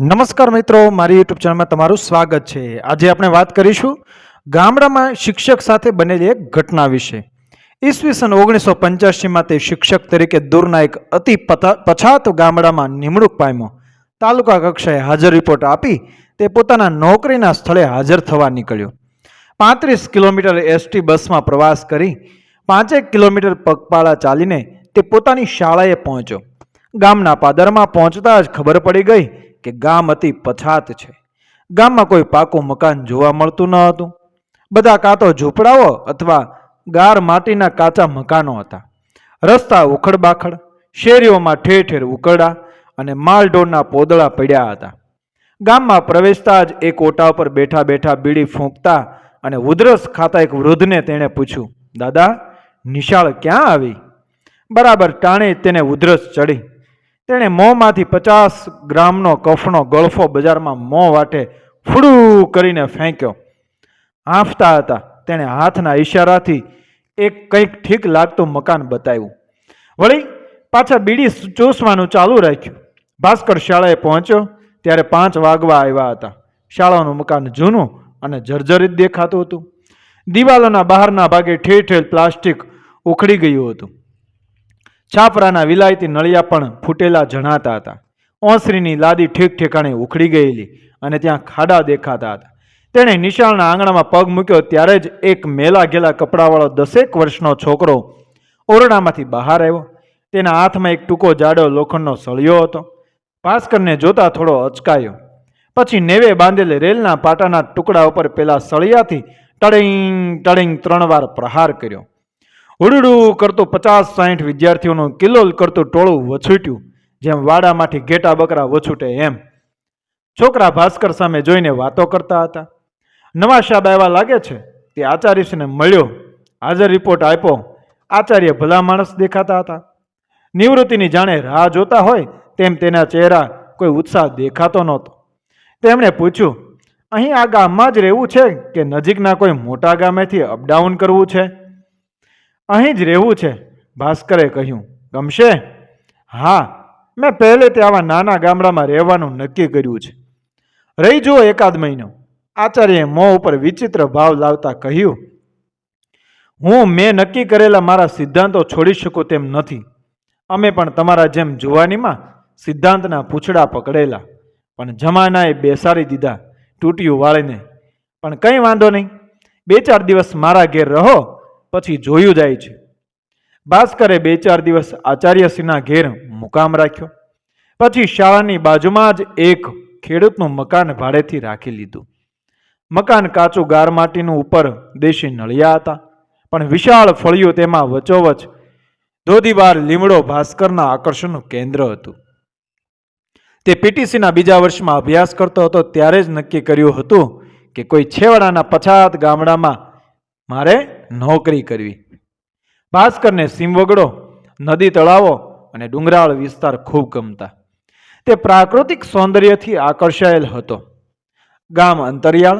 નમસ્કાર મિત્રો, મારી યુટ્યુબ ચેનલમાં તમારું સ્વાગત છે. આજે આપણે વાત કરીશું ગામડામાં શિક્ષક સાથે બનેલી એક ઘટના વિશે. ઈસવીસન ઓગણીસો પંચ્યાસીમાં તે શિક્ષક તરીકે દૂરના એક અતિ પછાત ગામડામાં નિમણૂક પામ્યો. તાલુકા કક્ષાએ હાજર રિપોર્ટ આપી તે પોતાના નોકરીના સ્થળે હાજર થવા નીકળ્યો. પાંત્રીસ કિલોમીટર એસટી બસમાં પ્રવાસ કરી પાંચેક કિલોમીટર પગપાળા ચાલીને તે પોતાની શાળાએ પહોંચ્યો. ગામના પાદરમાં પહોંચતા જ ખબર પડી ગઈ કે ગામ અતિ પછાત છે. ગામમાં કોઈ પાકું મકાન જોવા મળતું ન હતું. બધા કાં તો ઝૂંપડાઓ અથવા ગાર માટીના કાચા મકાનો હતા. રસ્તા ઉખડ બાખડ શેરીઓમાં ઠેર ઠેર ઉકરડા અને માલઢોરના પોદળા પડ્યા હતા. ગામમાં પ્રવેશતા જ એક ઓટા ઉપર બેઠા બેઠા બીડી ફૂંકતા અને ઉધરસ ખાતા એક વૃદ્ધને તેણે પૂછ્યું, દાદા, નિશાળ ક્યાં આવી? બરાબર ટાણે તેને ઉધરસ ચડી તેણે મોંમાંથી પચાસ ગ્રામનો કફનો ગળફો બજારમાં મોં વાટે ફૂડું કરીને ફેંક્યો. હાંફતા હતા. તેણે હાથના ઈશારાથી એક કંઈક ઠીક લાગતું મકાન બતાવ્યું. વળી પાછા બીડી ચૂસવાનું ચાલુ રાખ્યું. ભાસ્કર શાળાએ પહોંચ્યો. ત્યારે પાંચ વાગવા આવ્યા હતા. શાળાનું મકાન જૂનું અને જર્જરિત દેખાતું હતું. દિવાલોના બહારના ભાગે ઠેર ઠેર પ્લાસ્ટિક ઉખડી ગયું હતું. છાપરાના વિલાયતી નળિયા પણ ફૂટેલા જણાતા હતા. ઓસરીની લાદી ઠેક ઠેકાણે ઉખડી ગયેલી અને ત્યાં ખાડા દેખાતા હતા. તેણે નિશાળના આંગણામાં પગ મૂક્યો ત્યારે જ એક મેલા ઘેલા કપડાવાળો દસેક વર્ષનો છોકરો ઓરડામાંથી બહાર આવ્યો. તેના હાથમાં એક ટૂંકો જાડો લોખંડનો સળિયો હતો. ભાસ્કરને જોતા થોડો અચકાયો. પછી નેવે બાંધેલે રેલના પાટાના ટુકડા ઉપર પેલા સળિયાથી ટડિંગ ટડિંગ ત્રણ વાર પ્રહાર કર્યો. ઉડુડું કરતું પચાસ સાઠ વિદ્યાર્થીઓનું કિલ્લોલ કરતું ટોળું વછૂટ્યું, જેમ વાડામાંથી ઘેટા બકરા વછૂટે એમ. છોકરા ભાસ્કર સામે જોઈને વાતો કરતા હતા. નવા સાહેબ આવ્યા લાગે છે, તે આચાર્યશ્રીને મળ્યો. હાજર રિપોર્ટ આપ્યો. આચાર્ય ભલા માણસ દેખાતા હતા. નિવૃત્તિની જાણે રાહ જોતા હોય, તેમ તેના ચહેરા કોઈ ઉત્સાહ દેખાતો નહોતો. તેમણે પૂછ્યું, અહીં આ ગામમાં જ રહેવું છે કે નજીકના કોઈ મોટા ગામેથી અપડાઉન કરવું છે? અહીં જ રહેવું છે, ભાસ્કરે કહ્યું. ગમશે? હા, મેં પહેલેથી આવા નાના ગામડામાં રહેવાનું નક્કી કર્યું છે. રહી જુઓ એકાદ મહિનો. આચાર્યએ મોં ઉપર વિચિત્ર ભાવ લાવતા કહ્યું, હું મેં નક્કી કરેલા મારા સિદ્ધાંતો છોડી શકું તેમ નથી. અમે પણ તમારા જેમ જુવાનીમાં સિદ્ધાંતના પૂછડા પકડેલા. પણ જમાનાએ બેસાડી દીધા, તૂટ્યું વાળીને. પણ કંઈ વાંધો નહીં. બે ચાર દિવસ મારા ઘેર રહો પછી જોયું જાય છે. ભાસ્કરે બે ચાર દિવસ આચાર્યશ્રીના ઘેર મુકામ રાખ્યો. પછી શાળાની બાજુમાં જ એક ખેડૂતનું મકાન ભાડેથી રાખી લીધું. મકાન કાચું ગાર માટીનું ઉપર દેશી નળિયા હતા, પણ વિશાળ ફળિયું તેમાં વચોવચ ધોધીબાર લીમડો ભાસ્કરના આકર્ષણનું કેન્દ્ર હતું. તે પીટીસીના બીજા વર્ષમાં અભ્યાસ કરતો હતો ત્યારે જ નક્કી કર્યું હતું કે કોઈ છેવાડાના પછાત ગામડામાં મારે નોકરી કરવી. ભાસ્કરને સીમવગડો નદી તળાવો અને ડુંગરાળ વિસ્તાર ખૂબ ગમતા. તે પ્રાકૃતિક સૌંદર્યથી આકર્ષાયેલ હતો. ગામ અંતરિયાળ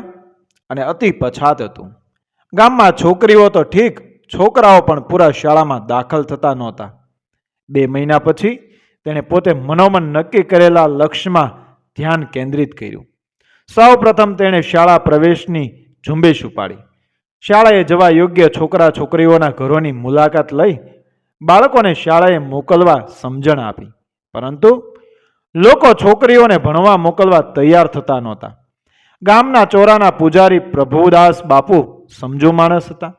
અને અતિ પછાત હતું. ગામમાં છોકરીઓ તો ઠીક, છોકરાઓ પણ પૂરા શાળામાં દાખલ થતા નહોતા. બે મહિના પછી તેણે પોતે મનોમન નક્કી કરેલા લક્ષ્યમાં ધ્યાન કેન્દ્રિત કર્યું. સૌ પ્રથમ તેણે શાળા પ્રવેશની ઝુંબેશ ઉપાડી. શાળાએ જવા યોગ્ય છોકરા છોકરીઓના ઘરોની મુલાકાત લઈ બાળકોને શાળાએ મોકલવા સમજણ આપી. પરંતુ લોકો છોકરીઓને ભણવા મોકલવા તૈયાર થતા નહોતા. ગામના ચોરાના પૂજારી પ્રભુદાસ બાપુ સમજુ માણસ હતા.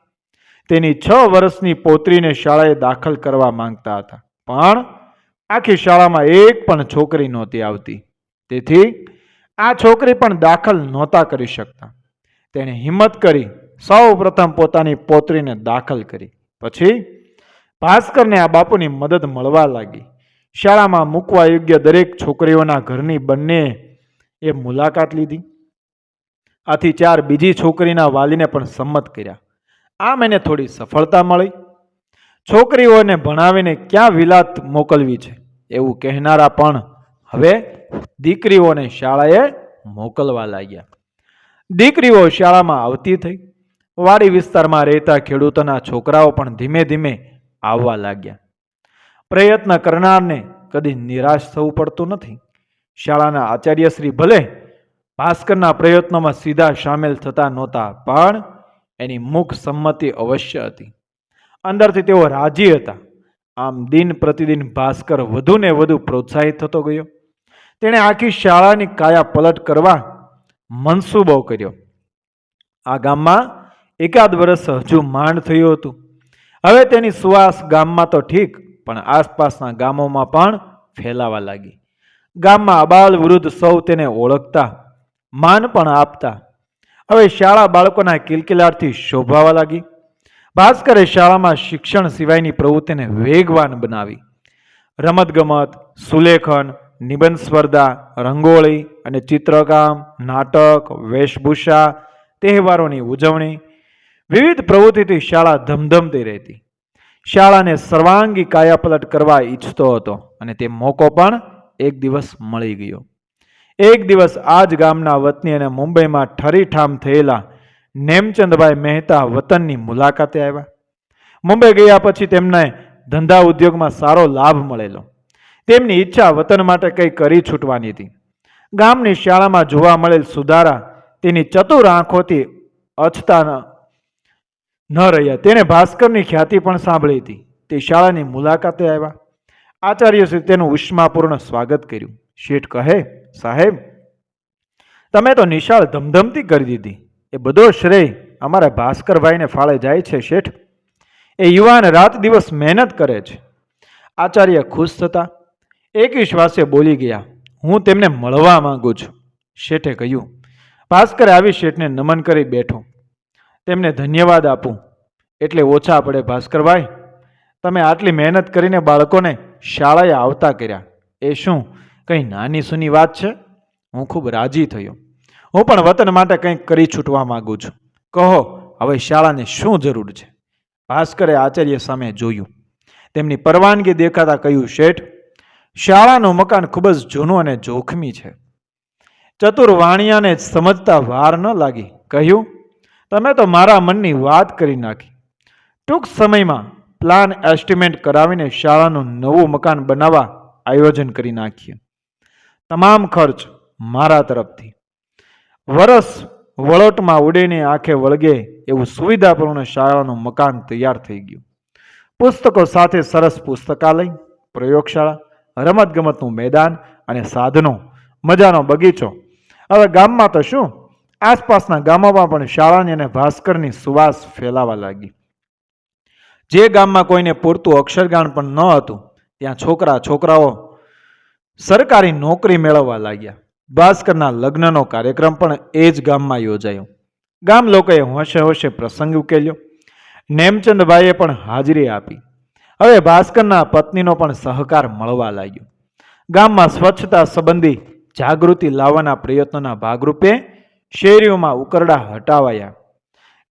તેની છ વર્ષની પોત્રીને શાળાએ દાખલ કરવા માંગતા હતા. પણ આખી શાળામાં એક પણ છોકરી નહોતી આવતી. તેથી આ છોકરી પણ દાખલ નહોતા કરી શકતા. તેણે હિંમત કરી સૌ પ્રથમ પોતાની પોત્રીને દાખલ કરી. પછી ભાસ્કરને આ બાપુની મદદ મળવા લાગી. શાળામાં મૂકવા યોગ્ય દરેક છોકરીઓના ઘરની બંને એ મુલાકાત લીધી. આથી ચાર બીજી છોકરીના વાલીને પણ સંમત કર્યા. આમ એને થોડી સફળતા મળી. છોકરીઓને ભણાવીને ક્યાં વિલાત મોકલવી છે? એવું કહેનારા પણ હવે દીકરીઓને શાળાએ મોકલવા લાગ્યા. દીકરીઓ શાળામાં આવતી થઈ. વાડી વિસ્તારમાં રહેતા ખેડૂતોના છોકરાઓ પણ ધીમે ધીમે આવવા લાગ્યા. પ્રયત્ન કરનારને કદી નિરાશ થવું પડતું નથી. શાળાના આચાર્યશ્રી ભલે ભાસ્કરના પ્રયત્નોમાં સીધા સામેલ થતા નહોતા, પણ એની મુખ સંમતિ અવશ્ય હતી. અંદરથી તેઓ રાજી હતા. આમ દિન પ્રતિદિન ભાસ્કર વધુને વધુ પ્રોત્સાહિત થતો ગયો. તેણે આખી શાળાની કાયા પલટ કરવા મનસૂબો કર્યો. આ ગામમાં એકાદ વર્ષ હજુ માંડ થયું હતું. હવે તેની સુવાસ ગામમાં તો ઠીક, પણ આસપાસના ગામોમાં પણ ફેલાવા લાગી. ગામમાં અબાલ વૃદ્ધ સૌ તેને ઓળખતા, માન પણ આપતા. હવે શાળા બાળકોના કિલકિલાટથી શોભાવા લાગી. ભાસ્કરે શાળામાં શિક્ષણ સિવાયની પ્રવૃત્તિને વેગવાન બનાવી. રમતગમત, સુલેખન, નિબંધ સ્પર્ધા, રંગોળી અને ચિત્રકામ, નાટક, વેશભૂષા, તહેવારોની ઉજવણી વિવિધ પ્રવૃત્તિથી શાળા ધમધમતી રહેતી. શાળાને સર્વાંગી કાયાપલટ કરવા ઈચ્છતો હતો અને તે મોકો પણ એક દિવસ મળી ગયો. એક દિવસ આ જ ગામના વતની અને મુંબઈમાં ઠરીઠામ થયેલા નેમચંદભાઈ મહેતા વતનની મુલાકાતે આવ્યા. મુંબઈ ગયા પછી તેમને ધંધા ઉદ્યોગમાં સારો લાભ મળેલો. તેમની ઈચ્છા વતન માટે કંઈ કરી છૂટવાની હતી. ગામની શાળામાં જોવા મળેલ સુધારા તેની ચતુર આંખોથી અછતા ન રહ્યા. તેણે ભાસ્કરની ખ્યાતિ પણ સાંભળી હતી. તે શાળાની મુલાકાતે આવ્યા. આચાર્ય શ્રી તેનું ઉષ્માપૂર્ણ સ્વાગત કર્યું. શેઠ કહે, સાહેબ, તમે તો નિશાળ ધમધમતી કરી દીધી. એ બધો શ્રેય અમારા ભાસ્કરભાઈને ફાળે જાય છે, શેઠ. એ યુવાન રાત દિવસ મહેનત કરે છે. આચાર્ય ખુશ થતા એક વિશ્વાસે બોલી ગયા, હું તેમને મળવા માંગુ છું. શેઠે કહ્યું, ભાસ્કર આવી શેઠને નમન કરી બેઠો. તેમને ધન્યવાદ આપું. એટલે ઓછા પડે ભાસ્કરભાઈ, તમે આટલી મહેનત કરીને બાળકોને શાળાએ આવતા કર્યા. એ શું, કંઈ નાની સૂની વાત છે? હું ખૂબ રાજી થયો. હું પણ વતન માટે કંઈક કરી છૂટવા માંગુ છું. કહો, હવે શાળાને શું જરૂર છે? ભાસ્કરે આચાર્ય સામે જોયું. તેમની પરવાનગી દેખાતા કહ્યું, શેઠ, શાળાનું મકાન ખૂબ જ જૂનું અને જોખમી છે. ચતુર વાણિયાને સમજતા વાર ન લાગી. કહ્યું તમે તો મારા મનની વાત કરી નાખી. ટૂંક સમયમાં પ્લાન એસ્ટિમેટ કરાવીને શાળાનું નવું મકાન બનાવવા આયોજન કરી નાખીએ તમામ ખર્ચ મારા તરફથી. વરસ વળોટમાં ઉડીને આંખે વળગે એવું સુવિધાપૂર્ણ શાળાનું મકાન તૈયાર થઈ ગયું. પુસ્તકો સાથે સરસ પુસ્તકાલય, પ્રયોગશાળા, રમતગમતનું મેદાન અને સાધનો, મજાનો બગીચો. હવે ગામમાં તો શું? આસપાસના ગામોમાં પણ શાળાની અને ભાસ્કરની સુવાસ ફેલાવા લાગી. જે ગામમાં કોઈને પૂરતું અક્ષરગાન પણ ન હતું, ત્યાં છોકરા છોકરાઓ સરકારી નોકરી મેળવવા લાગ્યા. ભાસ્કરના લગ્નનો કાર્યક્રમ પણ એ જ ગામમાં યોજાયો. ગામ લોકોએ હોશે હોશે પ્રસંગ ઉકેલ્યો. નેમચંદભાઈએ પણ હાજરી આપી. હવે ભાસ્કરના પત્નીનો પણ સહકાર મળવા લાગ્યો. ગામમાં સ્વચ્છતા સંબંધી જાગૃતિ લાવવાના પ્રયત્નોના ભાગરૂપે શેરીઓમાં ઉકરડા હટાવાયા.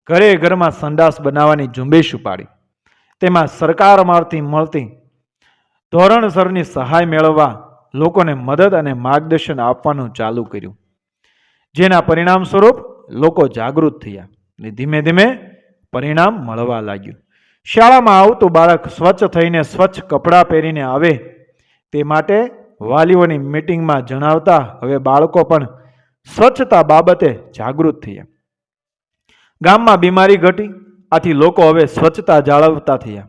ઘરે ઘરમાં સંડાસ બનાવવાની ઝુંબેશ ઉપાડી. તેમાં સરકારમાંથી મળતી ધોરણસરની સહાય મેળવવા લોકોને મદદ અને માર્ગદર્શન આપવાનું ચાલુ કર્યું. જેના પરિણામ સ્વરૂપ લોકો જાગૃત થયા અને ધીમે ધીમે પરિણામ મળવા લાગ્યું. શાળામાં આવતું બાળક સ્વચ્છ થઈને સ્વચ્છ કપડાં પહેરીને આવે તે માટે વાલીઓની મિટિંગમાં જણાવતા હવે બાળકો પણ સ્વચ્છતા બાબતે જાગૃત થયા ગામમાં બીમારી ઘટી, આથી લોકો હવે સ્વચ્છતા જાળવતા થયા.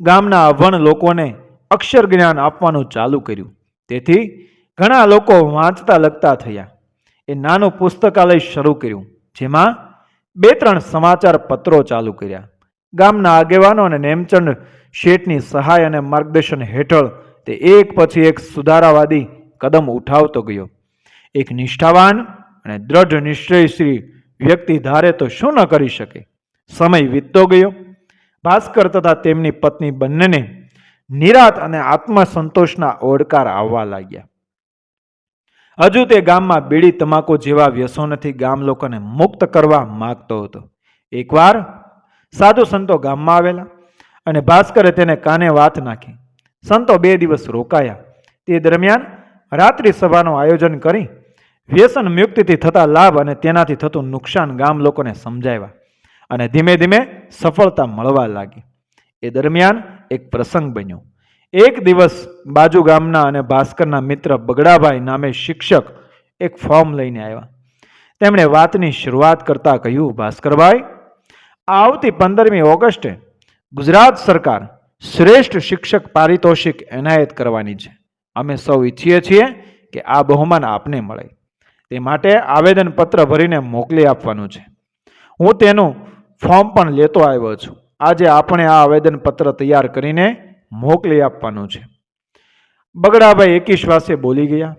ગામના અભણ લોકોને અક્ષર જ્ઞાન આપવાનું ચાલુ કર્યું. તેથી ઘણા લોકો વાંચતા લખતા થયા. એ નાનું પુસ્તકાલય શરૂ કર્યું, જેમાં બે ત્રણ સમાચાર પત્રો ચાલુ કર્યા. ગામના આગેવાનો અને નેમચંદ શેઠની સહાય અને માર્ગદર્શન હેઠળ તે એક પછી એક સુધારાવાદી કદમ ઉઠાવતો ગયો. એક નિષ્ઠાવાન અને દ્રઢ નિશ્ચયશ્રી વ્યક્તિ ધારે તો શું ન કરી શકે? સમય વીતતો ગયો. ભાસ્કર તથા તેમની પત્ની બંનેને નિરાત અને આત્મસંતોષના ઓડકાર આવવા લાગ્યા. હજુ તે ગામમાં બીડી તમાકુ જેવા વ્યસનોથી ગામ લોકોને મુક્ત કરવા માગતો હતો. એકવાર સાધુ સંતો ગામમાં આવેલા અને ભાસ્કરે તેને કાને વાત નાખી. સંતો બે દિવસ રોકાયા. તે દરમિયાન રાત્રિ સભાનું આયોજન કરી વ્યસન મુક્તિથી થતા લાભ અને તેનાથી થતું નુકસાન ગામ લોકોને સમજાવ્યા અને ધીમે ધીમે સફળતા મળવા લાગી. એ દરમિયાન એક પ્રસંગ બન્યો. એક દિવસ બાજુ ગામના અને ભાસ્કરના મિત્ર બગડાભાઈ નામે શિક્ષક એક ફોર્મ લઈને આવ્યા. તેમણે વાતની શરૂઆત કરતા કહ્યું, ભાસ્કરભાઈ, આવતી પંદરમી ઓગસ્ટે ગુજરાત સરકાર શ્રેષ્ઠ શિક્ષક પારિતોષિક એનાયત કરવાની છે. અમે સૌ ઈચ્છીએ છીએ કે આ બહુમાન આપને મળે. તે માટે આવેદનપત્ર ભરીને મોકલી આપવાનું છે. હું તેનું ફોર્મ પણ લેતો આવ્યો છું. આજે આપણે આ આવેદનપત્ર તૈયાર કરીને મોકલી આપવાનું છે. બગડાભાઈ એકી શ્વાસે બોલી ગયા.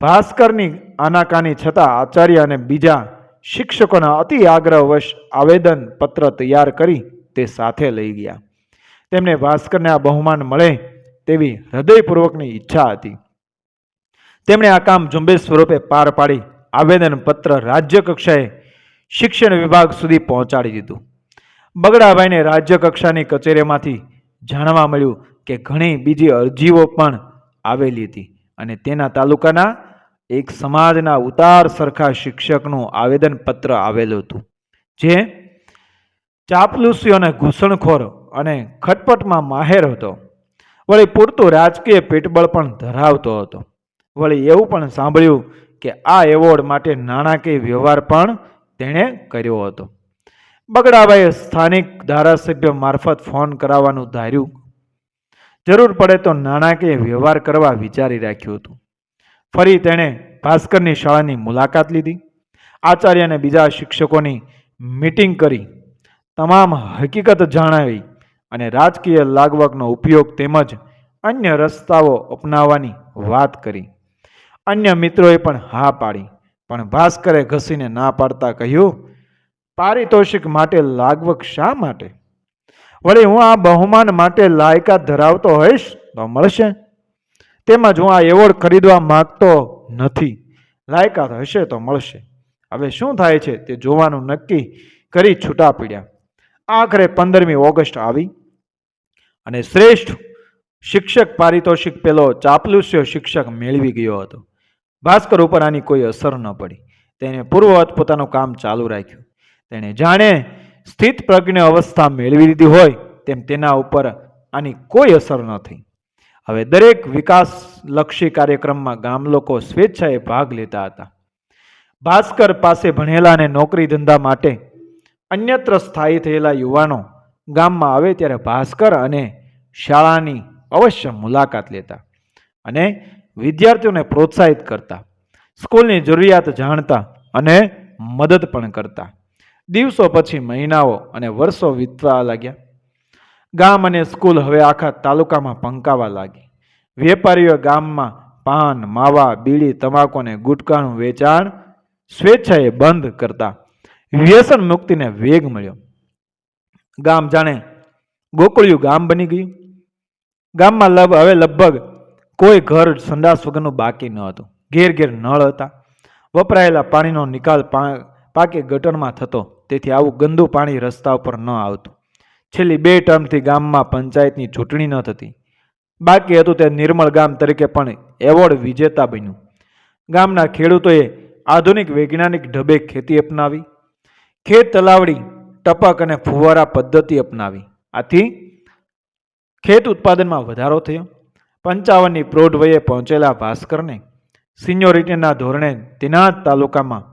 ભાસ્કરની આનાકાની છતાં આચાર્ય અને બીજા શિક્ષકોના અતિ આગ્રહવશ આવેદન પત્ર તૈયાર કરી તે સાથે લઈ ગયા. તેમને ભાસ્કરને આ બહુમાન મળે તેવી હૃદયપૂર્વકની ઈચ્છા હતી. તેમણે આ કામ ઝુંબેશ સ્વરૂપે પાર પાડી આવેદનપત્ર રાજ્યકક્ષાએ રાજ્ય કક્ષાએ શિક્ષણ વિભાગ સુધી પહોંચાડી દીધું. બગડાભાઈને રાજ્ય કક્ષાની કચેરીમાંથી જાણવા મળ્યું કે ઘણી બીજી અરજીઓ પણ આવેલી હતી અને તેના તાલુકાના એક સમાજના ઉતાર સરખા શિક્ષકનું આવેદનપત્ર આવેલું હતું. જે ચાપલુસીઓ અને ઘૂસણખોર અને ખટપટમાં માહેર હતો. વળી પૂરતું રાજકીય પેટબળ પણ ધરાવતો હતો. વળી એવું પણ સાંભળ્યું કે આ એવોર્ડ માટે નાણાકીય વ્યવહાર પણ તેણે કર્યો હતો. બગડાભાઈએ સ્થાનિક ધારાસભ્ય મારફત ફોન કરાવવાનું ધાર્યું. જરૂર પડે તો નાણાકીય વ્યવહાર કરવા વિચારી રાખ્યું હતું. ફરી તેણે ભાસ્કરની શાળાની મુલાકાત લીધી. આચાર્ય અને બીજા શિક્ષકોની મીટિંગ કરી. તમામ હકીકત જણાવી અને રાજકીય લાગવકનો ઉપયોગ તેમજ અન્ય રસ્તાઓ અપનાવવાની વાત કરી. અન્ય મિત્રોએ પણ હા પાડી. પણ ભાસ્કરે ઘસીને ના પાડતા કહ્યું, પારિતોષિક માટે લાગવક શા માટે? વળી હું આ બહુમાન માટે લાયકાત ધરાવતો હોઈશ તો મળશે? તેમજ હું આ એવોર્ડ ખરીદવા માગતો નથી. લાયકાત હશે તો મળશે. હવે શું થાય છે તે જોવાનું નક્કી કરી છૂટા પડ્યા. આખરે પંદરમી ઓગસ્ટ આવી અને શ્રેષ્ઠ શિક્ષક પારિતોષિક પેલો ચાપલુસ્યો શિક્ષક મેળવી ગયો હતો. ભાસ્કર ઉપર આની કોઈ અસર ન પડી. તેણે પૂર્વવત પોતાનું કામ ચાલુ રાખ્યું. તેણે જાણે સ્થિત પ્રજ્ઞ અવસ્થા મેળવી લીધી હોય તેમ તેના ઉપર આની કોઈ અસર ન થઈ. હવે દરેક વિકાસલક્ષી કાર્યક્રમમાં ગામ લોકો સ્વેચ્છાએ ભાગ લેતા હતા. ભાસ્કર પાસે ભણેલા અને નોકરી ધંધા માટે અન્યત્ર સ્થાયી થયેલા યુવાનો ગામમાં આવે ત્યારે ભાસ્કર અને શાળાની અવશ્ય મુલાકાત લેતા. અને વિદ્યાર્થીઓને પ્રોત્સાહિત કરતા, સ્કૂલની જરૂરિયાત જાણતા અને મદદ પણ કરતા. દિવસો પછી મહિનાઓ અને વર્ષો વીતવા લાગ્યા. ગામ અને સ્કૂલ હવે આખા તાલુકામાં પંકાવા લાગી. વેપારીઓ ગામમાં પાન, માવા, બીડી, તમાકુ અને ગુટકાનું વેચાણ સ્વેચ્છાએ બંધ કરતા વ્યસન મુક્તિને વેગ મળ્યો. ગામ જાણે ગોકુળિયું ગામ બની ગયું. ગામમાં લગ હવે લગભગ કોઈ ઘર સંડાસ વગરનું બાકી ન હતું. ઘેર ઘેર નળ હતા. વપરાયેલા પાણીનો નિકાલ પાકે ગટરમાં થતો. તેથી આવું ગંદુ પાણી રસ્તા ઉપર ન આવતું. છેલ્લી બે ટર્મથી ગામમાં પંચાયતની ચૂંટણી ન થતી. બાકી હતું તે નિર્મળ ગામ તરીકે પણ એવોર્ડ વિજેતા બન્યું. ગામના ખેડૂતોએ આધુનિક વૈજ્ઞાનિક ઢબે ખેતી અપનાવી. ખેત તલાવડી, ટપક અને ફુવારા પદ્ધતિ અપનાવી. આથી ખેત ઉત્પાદનમાં વધારો થયો. પંચાવનની પ્રૌઢ વયે પહોંચેલા ભાસ્કરને સિનિયોરિટીના ધોરણે તેના તાલુકામાં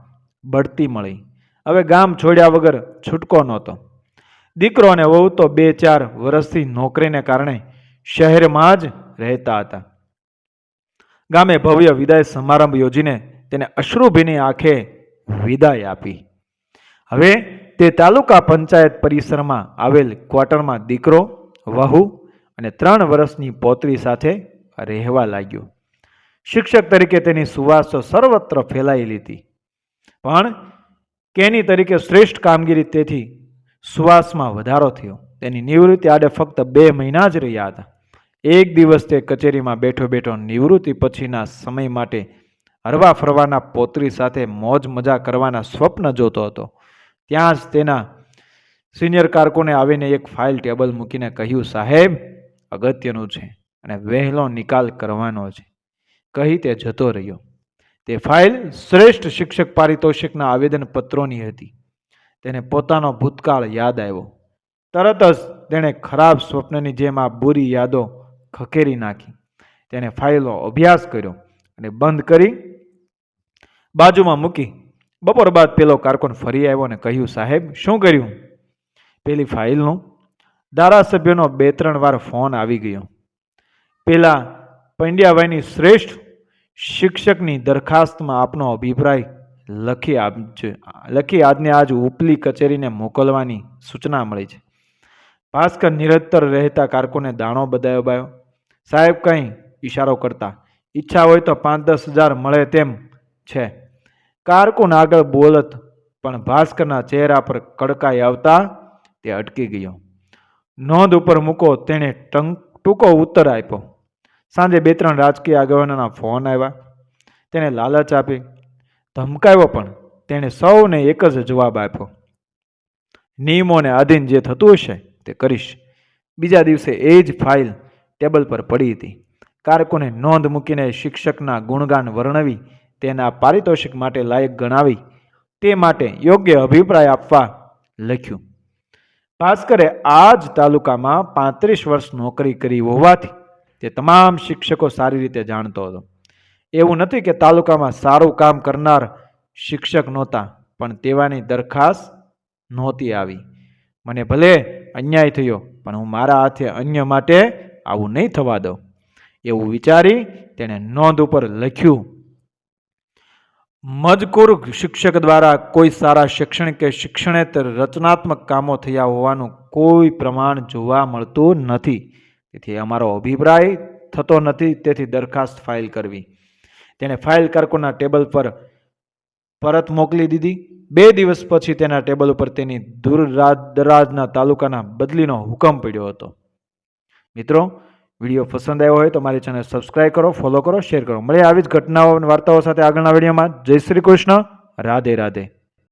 બઢતી મળી. હવે ગામ છોડ્યા વગર છૂટકો નહોતો. દીકરો અને વહુ તો બે ચાર વર્ષથી નોકરીને કારણે શહેરમાં જ રહેતા હતા. ગામે ભવ્ય વિદાય સમારંભ યોજીને તેને અશ્રુભીની આંખે વિદાય આપી. હવે તે તાલુકા પંચાયત પરિસરમાં આવેલ ક્વાર્ટરમાં દીકરો, વહુ અને ત્રણ વર્ષની પોતરી સાથે રહેવા લાગ્યો. શિક્ષક તરીકે તેની સુવાસો સર્વત્ર ફેલાયેલી હતી. પણ કેની તરીકે શ્રેષ્ઠ કામગીરી તેથી સુવાસમાં વધારો થયો. તેની નિવૃત્તિ આડે ફક્ત બે મહિના જ રહ્યા હતા. એક દિવસ તે કચેરીમાં બેઠો બેઠો નિવૃત્તિ પછીના સમય માટે હરવા ફરવાના પોતરી સાથે મોજ મજા કરવાના સ્વપ્ન જોતો હતો. ત્યાં જ તેના સિનિયર કારકોને આવીને એક ફાઇલ ટેબલ મૂકીને કહ્યું, સાહેબ અગત્યનું છે અને વહેલો નિકાલ કરવાનો છે. કહી તે જતો રહ્યો. તે ફાઇલ શ્રેષ્ઠ શિક્ષક પારિતોષિકના આવેદનપત્રોની હતી. તેને પોતાનો ભૂતકાળ યાદ આવ્યો. તરત જ તેણે ખરાબ સ્વપ્નની જેમ આ બુરી યાદો ખકેરી નાખી. તેણે ફાઇલનો અભ્યાસ કર્યો અને બંધ કરી બાજુમાં મૂકી. બપોર બાદ પેલો કારકુન ફરી આવ્યો અને કહ્યું, સાહેબ, શું કર્યું? પેલી ફાઇલનું ધારાસભ્યનો બે ત્રણ વાર ફોન આવી ગયો. પહેલાં પંડ્યાભાઈની શ્રેષ્ઠ શિક્ષકની દરખાસ્તમાં આપનો અભિપ્રાય લખી આપજો લખી આજને આજ ઉપલી કચેરીને મોકલવાની સૂચના મળી છે. ભાસ્કર નિરંતર રહેતા કારકોને દાણો બદાયો સાહેબ કંઈ ઈશારો કરતા, ઈચ્છા હોય તો પાંચ દસ હજાર મળે તેમ છે. કારકુન આગળ બોલત પણ ભાસ્કરના ચહેરા પર કડકાઈ આવતા તે અટકી ગયો. નોંધ ઉપર મૂકો, તેણે ટંક ટૂંકો ઉત્તર આપ્યો. સાંજે બે ત્રણ રાજકીય આગેવાનોના ફોન આવ્યા. તેને લાલચ આપી. ધમકાવ્યો પણ. તેણે સૌને એક જ જવાબ આપ્યો. નિયમોને આધીન જે થતું હશે, તે કરીશ. બીજા દિવસે એ જ ફાઇલ ટેબલ પર પડી હતી. કારકોને નોંધ મૂકીને શિક્ષકના ગુણગાન વર્ણવી, તેના પારિતોષિક માટે લાયક ગણાવી, તે માટે યોગ્ય અભિપ્રાય આપવા લખ્યું. ભાસ્કરે આ જ તાલુકામાં પાંત્રીસ વર્ષ નોકરી કરી હોવાથી તે તમામ શિક્ષકો સારી રીતે જાણતો હતો. એવું નથી કે તાલુકામાં સારું કામ કરનાર શિક્ષક નહોતા, પણ તેવાની દરખાસ્ત નહોતી આવી. મને ભલે અન્યાય થયો, પણ હું મારા હાથે અન્ય માટે આવું નહીં થવા દઉં. એવું વિચારી તેણે નોંધ ઉપર લખ્યું મજકૂર શિક્ષક દ્વારા કોઈ સારા શૈક્ષણિક કે શિક્ષણેતર રચનાત્મક કામો થયા હોવાનું કોઈ પ્રમાણ જોવા મળતું નથી. તેથી અમારો અભિપ્રાય થતો નથી, તેથી દરખાસ્ત ફાઇલ કરવી. તેણે ફાઇલ કારકોના ટેબલ પર પરત મોકલી દીધી. બે દિવસ પછી તેના ટેબલ ઉપર તેની દૂર દરાજના તાલુકાના બદલીનો હુકમ પડ્યો હતો. મિત્રો વીડિયો પસંદ આવ્યો હોય તો મારી ચેનલ સબસ્ક્રાઇબ કરો ફોલો કરો શેર કરો. મળે આવી જ ઘટનાઓ અને વાર્તાઓ સાથે આગળના વિડીયોમાં. જય શ્રી કૃષ્ણ. રાધે રાધે.